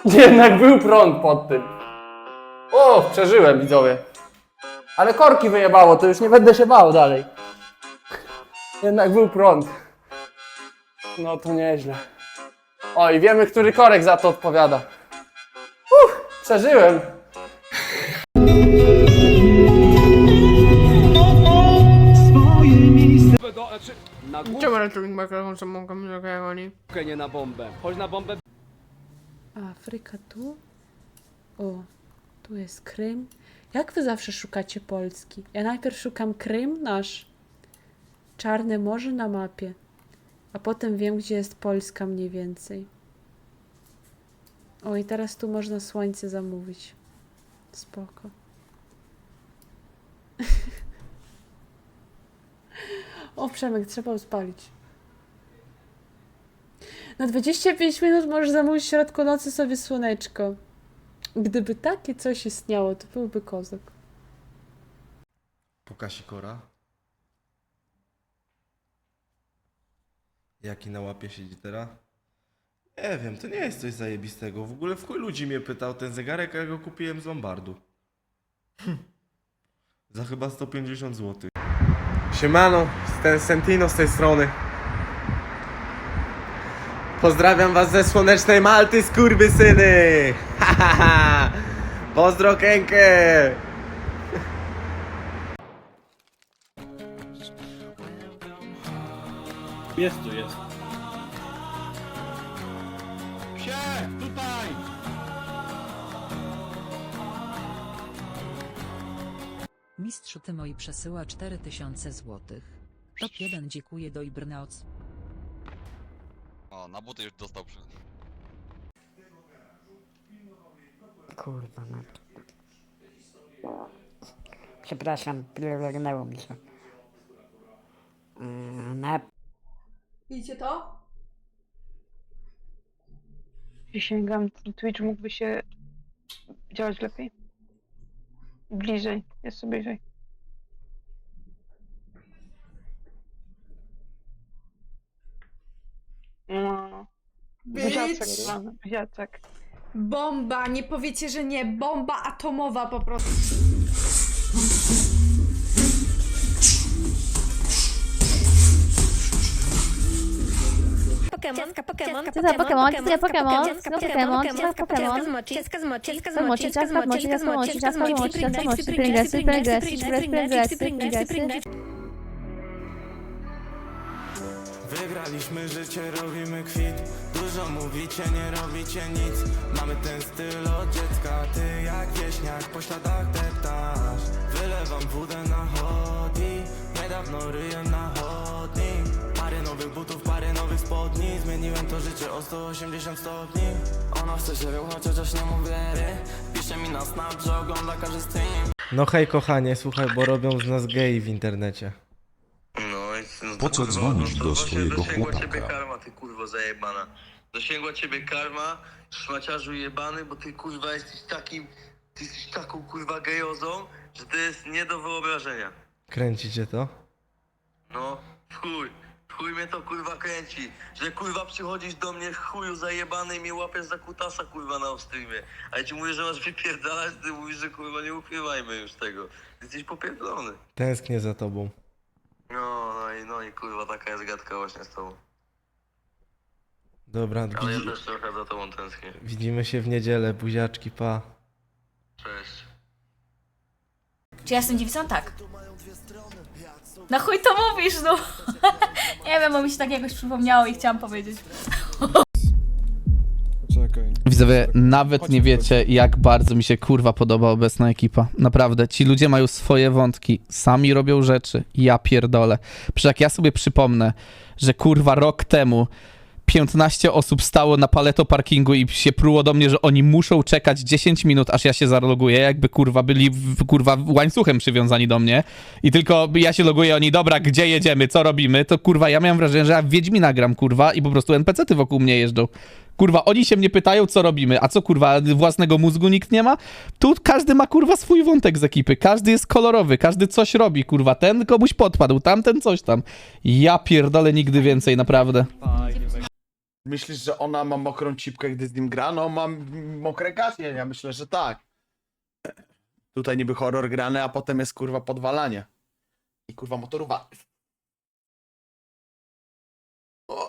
Jednak był prąd pod tym. O, przeżyłem, widzowie. Ale korki wyjebało, to już nie będę się bał dalej. Jednak był prąd. No to nieźle. O, i wiemy, który korek za to odpowiada. Uff, przeżyłem. Do, znaczy, na Czemu ratownik mikrofon jak oni? nie na bombę. Chodź na bombę. Afryka tu? O, tu jest Krym. Jak wy zawsze szukacie Polski? Ja najpierw szukam Krym, nasz Czarne Morze na mapie, a potem wiem, gdzie jest Polska mniej więcej. O, i teraz tu można słońce zamówić. Spoko. o, Przemek, trzeba uspalić. Na 25 minut możesz zamówić w środku nocy sobie słoneczko. Gdyby takie coś istniało, to byłby kozak. Pokasi Kora. Jaki na łapie siedzi teraz? Nie wiem, to nie jest coś zajebistego. W ogóle w chuj ludzi mnie pytał ten zegarek, a ja go kupiłem z Lombardu. Hm. Za chyba 150 zł. Siemano, ten Sentino z tej strony. Pozdrawiam was ze słonecznej Malty, skurwysyny! Ha, ha, ha! Pozdro Kenkę! Jest tu, jest. Mistrz ty moi przesyła 4000 złotych. Top 1 dziękuję do Ibrnaoc. O, na buty już dostał przy... Kurwa, no. Przepraszam, pierdolnęło mi się. Yy, Na Widzicie to? Przysięgam, Twitch mógłby się działać lepiej. Bliżej, jest sobie bliżej. No. Wyziacek, Bitch! Bomba, nie powiecie, że nie. Bomba atomowa po prostu. Pokémon, Pokémon, Co za Pokémon? Co za Pokémon? Co za Pokémon? Co za Pokémon? Ciaska zmoczy, ciaska Zmoczy, ciaska zmoczy, ciaska zmoczy, ciaska zmoczy, ciaska zmoczy, Pringles, Pringles, Pringles, Pringles, Pringles. Wygraliśmy życie, robimy kwit. Dużo mówicie, nie robicie nic. Mamy ten styl od dziecka. Ty jak wieśniak po śladach deptasz. Wylewam wódę na chodnik Niedawno ryję na chodnik Parę nowych butów, parę nowych spodni. Zmieniłem to życie o 180 stopni. Ona chce się ruchać, chociaż nie mu wierzy Pisze mi na snap, że ogląda każdy stream. No hej kochanie, słuchaj, bo robią z nas gei w internecie Po co dzwonisz do swojego Dosięgła ciebie chłopaka? karma, ty kurwo zajebana. Dosięgła ciebie karma, szmaciarzu jebany, bo ty kurwa jesteś takim... Ty jesteś taką kurwa gejozą, że to jest nie do wyobrażenia. Kręcicie to? No, w chuj. w Chuj mnie to kurwa kręci, że kurwa przychodzisz do mnie chuju zajebany i mnie łapiesz za kutasa kurwa na streamie. A ja ci mówię, że masz wypierdalać, ty mówisz, że kurwa nie ukrywajmy już tego. Jesteś popierdolony. Tęsknię za tobą No, no i, no i kurwa taka jest gadka właśnie z tobą. Dobra, Ale ja widzi, też trochę za tobą tęsknię. widzimy się w niedzielę, buziaczki, pa Cześć. Czy ja jestem dziewicą? Tak. Na chuj to mówisz, no. nie wiem, bo mi się tak jakoś przypomniało i chciałam powiedzieć. Widzowie, nawet nie wiecie, jak bardzo mi się kurwa podoba obecna ekipa. Naprawdę, ci ludzie mają swoje wątki, sami robią rzeczy. Ja pierdolę. Przecież jak ja sobie przypomnę, że kurwa rok temu 15 osób stało na paleto parkingu i się pruło do mnie, że oni muszą czekać 10 minut, aż ja się zaloguję, jakby kurwa byli w, kurwa łańcuchem przywiązani do mnie i tylko ja się loguję, oni dobra, gdzie jedziemy, co robimy, to kurwa ja miałem wrażenie, że ja w Wiedźmina gram, kurwa, i po prostu NPC-ty wokół mnie jeżdżą. Kurwa, oni się mnie pytają, co robimy, a co kurwa, własnego mózgu nikt nie ma? Tu każdy ma kurwa swój wątek z ekipy, każdy jest kolorowy, każdy coś robi, kurwa, ten komuś podpadł, tamten coś tam. Ja pierdolę nigdy więcej, naprawdę. Myślisz, że ona ma mokrą cipkę, gdy z nim gra? No, mam mokre kasje, ja myślę, że tak. Tutaj niby horror grany, a potem jest kurwa podwalanie. I kurwa motorowa. O,